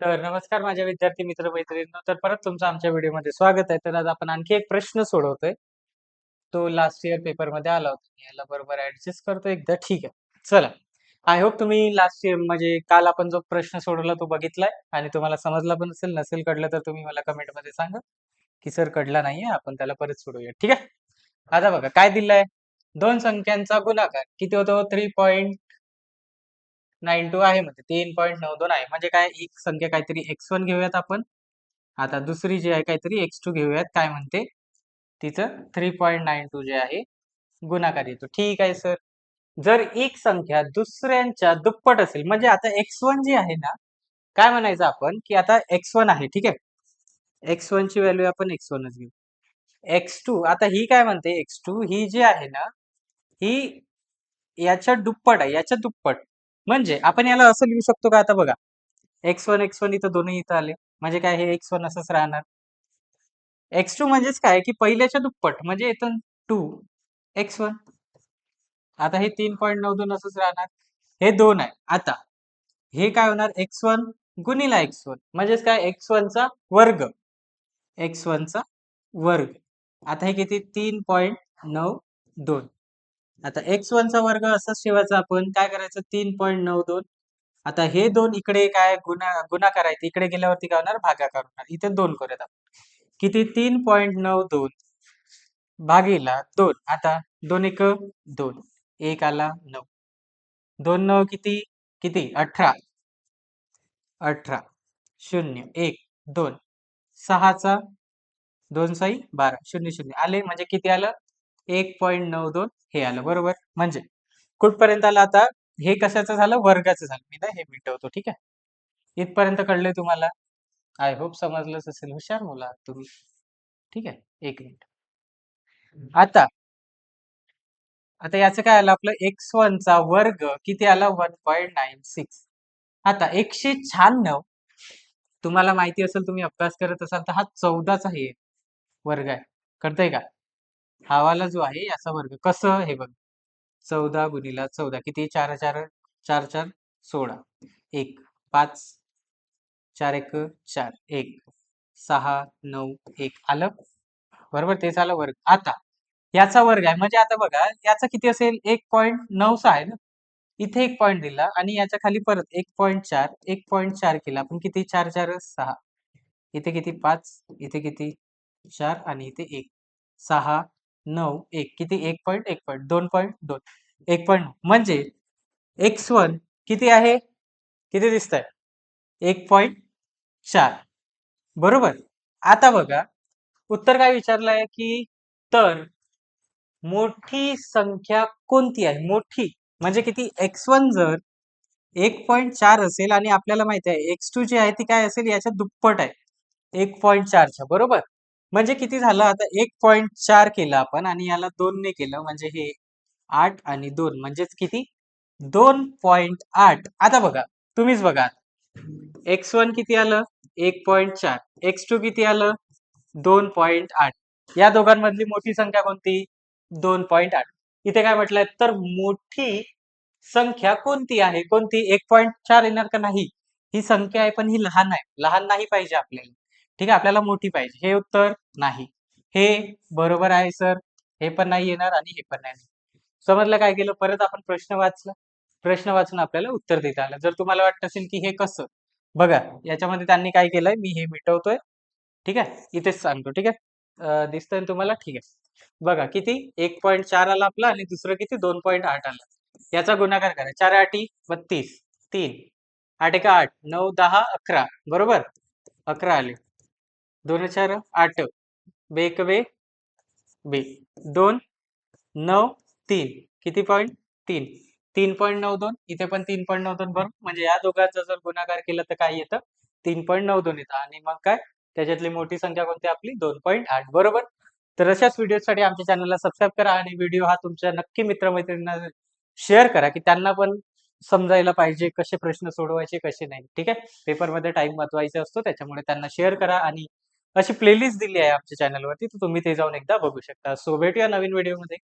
तर नमस्कार माझ्या विद्यार्थी मित्र मैत्रिणींनो तर परत तुमचं आमच्या व्हिडिओमध्ये स्वागत आहे. तर आज आपण आणखी एक प्रश्न सोडवतोय. तो लास्ट इयर पेपरमध्ये आला होता. मी याला बरोबर ऍडजस्ट करतो एकदा ठीक आहे. चला. आय होप तुम्ही लास्ट इयर म्हणजे काल आपण जो प्रश्न सोडवला तो बघितलाय. आणि तुम्हाला समजला पण असेल नसेल कळलं तर तुम्ही मला कमेंटमध्ये सांगा. की सर कळला नाहीये आपण त्याला परत सोडवूया. ठीक आहे? आता बघा काय दिलंय? दोन संख्यांचा गुणाकार. किती होतो? थ्री पॉईंट नाईन टू आहे म्हणजे तीन पॉईंट नऊ दोन आहे. म्हणजे काय? एक संख्या काहीतरी एक्स वन घेऊयात आपण. आता दुसरी जी आहे काहीतरी एक्स टू घेऊयात. काय म्हणते? तिचं थ्री पॉईंट नाईन टू जे आहे गुणाकार येतो. ठीक आहे सर जर एक संख्या दुसऱ्यांच्या दुप्पट असेल म्हणजे आता एक्स वन जी आहे ना काय म्हणायचं आपण? की आता एक्स वन आहे ठीक आहे? एक्स वन ची व्हॅल्यू आपण एक्स वनच घेऊ. एक्स टू आता ही काय म्हणते? एक्स टू ही जी आहे ना ही याच्या दुप्पट आहे. याच्या दुप्पट. म्हणजे आपण याला असं लिहू शकतो का आता बघा. एक्स वन एक्स वन इथं दोन्ही इथं आले. म्हणजे काय हे एक्स वन असंच राहणार? एक्स टू म्हणजेच काय? की पहिल्याच्या दुप्पट म्हणजे इथं टू एक्स वन आता हे तीन पॉईंट नऊ दोन असंच राहणार. हे दोन आहे. आता हे काय होणार? एक्स वन गुणिला एक्स वन म्हणजेच काय? एक्स वनचा वर्ग. एक्स वनचा वर्ग. आता हे किती? तीन पॉईंट नऊ दोन. आता एक्स वनचा वर्ग असंच ठेवायचा आपण. काय करायचं? तीन पॉईंट नऊ दोन. आता हे दोन इकडे काय गुणा गुणाकार करायचे इकडे गेल्यावरती काय होणार? भागाकार होणार. इथे दोन करूयात आपण. किती? तीन पॉईंट नऊ दोन. भागीला दोन. आता दोन एक दोन. एक आला नऊ. दोन नऊ किती? किती? अठरा. अठरा. शून्य. एक दोन. सहाचा दोन साई बारा. शून्य शून्य. आले? म्हणजे किती आलं? एक पॉईंट नऊ दोन हे आलं बरोबर? म्हणजे कुठपर्यंत आलं आता? हे कशाचं झालं? वर्गाचं झालं. मी ना हे मिटवतो ठीक आहे? इथपर्यंत कळले तुम्हाला? आय होप समजलंच असेल. हुशार मुला तुम्ही. ठीक आहे? एक मिनिट. आता आता याचं काय आलं? आपलं एक्स चा वर्ग किती आला? One point nine six. आता एकशे शहाण्णव तुम्हाला माहिती असेल तुम्ही अभ्यास करत असाल तर हा चौदाचा हे वर्ग आहे. कळतंय का? हा वाला जो आहे याचा वर्ग. कसं हे बघ. चौदा गुणिला चौदा. किती? चार चार चार चार सोळा. एक पाच चार एक चार. एक सहा नऊ एक. आलं? बरोबर? तेच आलं वर्ग. आता याचा वर्ग आहे. म्हणजे आता बघा याचा किती असेल? एक पॉईंट नऊ सहा आहे ना? इथे एक पॉईंट दिला आणि याच्या खाली परत एक पॉईंट चार एक पॉईंट चार केला. आपण किती? चार चार सहा. इथे किती? पाच इथे किती? चार आणि इथे एक. सहा नऊ एक. किती? एक पॉईंट एक पॉईंट दोन पॉईंट दोन. एक पॉईंट म्हणजे एक्स वन किती आहे? किती दिसत आहे एक पॉईंट चार. बरोबर? आता बघा. उत्तर काय विचारलंय की तर मोठी संख्या कोणती आहे? मोठी. म्हणजे किती? एक्स वन जर एक पॉईंट चार असेल आणि आपल्याला माहिती आहे एक्स टू जी आहे ती काय असेल? याच्या दुप्पट आहे. एक पॉईंट चारच्या. बरोबर? म्हणजे किती झालं? आता एक पॉईंट चार केलं आपण आणि याला दोन ने केलं. म्हणजे हे आठ आणि दोन. म्हणजेच किती? दोन पॉईंट आठ. आता बघा. तुम्हीच बघा. एक्स वन किती आलं? एक पॉईंट चार. एक्स टू किती आलं? दोन पॉईंट आठ. या दोघांमधली मोठी संख्या कोणती? दोन पॉईंट आठ. इथे काय म्हटलंय? तर मोठी संख्या कोणती आहे? कोणती? एक पॉईंट चार येणार का नाही? ही संख्या आहे पण ही लहान आहे. लहान नाही पाहिजे आपल्याला. ठीक आहे? आपल्याला मोठी पाहिजे. हे उत्तर नाही. हे बरोबर आहे सर. हे पण नाही येणार आणि हे पण नाही समजलं काय केलं? परत आपण प्रश्न वाचला. प्रश्न वाचून आपल्याला उत्तर देता आलं. जर तुम्हाला वाटत असेल की हे कसं? बघा याच्यामध्ये त्यांनी काय केलंय? मी हे मिटवतोय. ठीक आहे? इथेच सांगतो. ठीक आहे? दिसतंय तुम्हाला? ठीक आहे. बघा किती? एक पॉईंट चार आला आपला आणि दुसरं किती? दोन पॉईंट आठ आला. याचा गुणाकार करा. चार आठी बत्तीस. तीन. आठ एका आठ. नऊ दहा अकरा. बरोबर? अकरा आले. दोन चार आठ. बेक बे. बे. दोन नऊ तीन. किती पॉईंट तीन. तीन पॉईंट नऊ दोन. इथे पण तीन पॉईंट नऊ दोन बरोबर म्हणजे या दोघांचा जर गुणाकार केला तर काय येतं? तीन पॉईंट नऊ दोन येतं. आणि मग काय? त्याच्यातली मोठी संख्या कोणती आपली? दोन पॉईंट आठ. बरोबर? तर अशाच व्हिडिओसाठी आमच्या चॅनलला सबस्क्राईब करा आणि व्हिडिओ हा तुमच्या नक्की मित्रमैत्रिणींना शेअर करा की त्यांना पण समजायला पाहिजे कसे प्रश्न सोडवायचे कसे नाही. ठीक आहे? पेपरमध्ये टाइम वाचवायचा असतो त्याच्यामुळे त्यांना शेअर करा आणि अशी प्लेलिस्ट दिली आहे आमच्या चॅनलवरती तर तुम्ही ते जाऊन एकदा बघू शकता. सो भेटूया नवीन व्हिडिओमध्ये